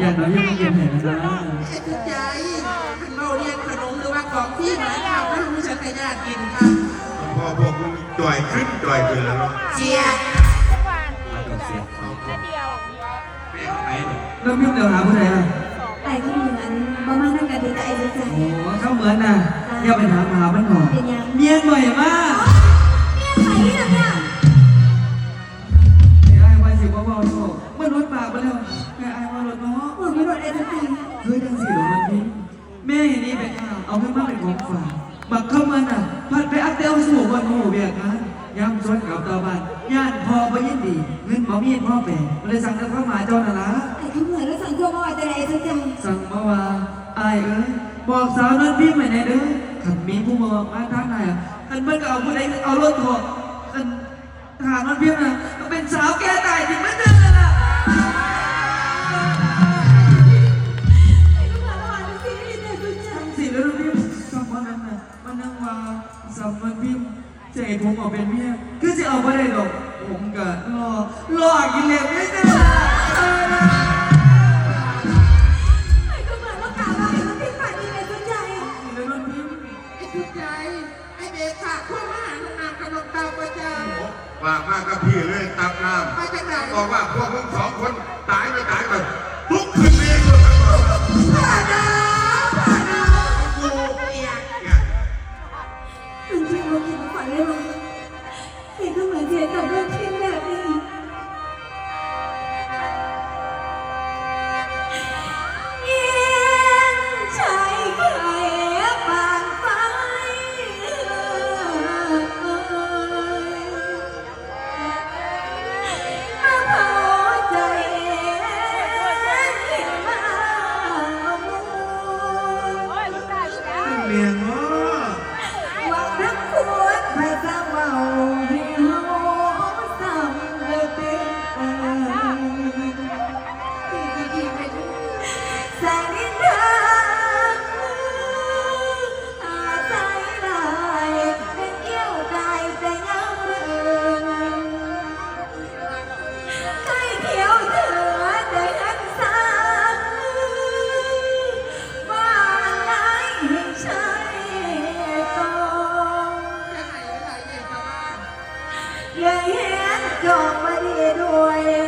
อยากน้อยยังไม่เก็บแผนนะไอ้ทุกใจขันเราเรียนขนมหรือว่าของที่หมายข่าวถ้ารู้จักแต่ยากกินค่ะพอพวกมึงจ่อยขึ้นจ่อยขึ้นแล้วเนาะเชียร์น้องพิมเดี๋ยวหาผู้ใดอะไอ้ก็เหมือนบ่มานั่งกันดีแต่ไอ้ใจโอ้เข้าเหมือนน่ะอย่าไปถามหามันหน่อยเป็นยังเมียใหม่มาก เป็นข้าวเอาเงินมาเป็นของฝากบักเข้ามันน่ะพัดไปอัพเดลสู่วันโหเบียกกันย้ำซ้อนกับตาบ้านย่านพอบ่ยินดีเงินบ่มีพ่อแปรเลยสั่งเดินเข้ามาเจ้าน่ะล่ะไอ้ก็เหมือนแล้วสั่งตัวมาว่าจะไหนทุกใจสั่งมาว่าอายเอ้ยบอกสาวนั้นพี่ใหม่ไหนเด้อขันมีผู้มามาทางไหนอะขันเมื่อก็เอาผู้ใดเอารถถอดขันทหารมันเพียงน่ะก็เป็นสาวแก่ตาย จะให้ผมเอาเป็นเมียคือจะเอาไม่ได้หรอกผมก็รอรอกินเหล็กไม่ได้ไอ้ก็เหมือนว่ากล่าวว่าไอ้มันเป็นฝ่ายดีไอ้ทุกใจแล้วมันพี่ไอ้ทุกใจไอ้เด็กขาดพวกมาหาน้องนางขนมเตาประจฝากมากกับพี่เลยตับน้ำมาจากไหนำบอกว่าพวกมึงสองคนตายไม่ตายกัน อย่แหงจอไม่ดีด้วย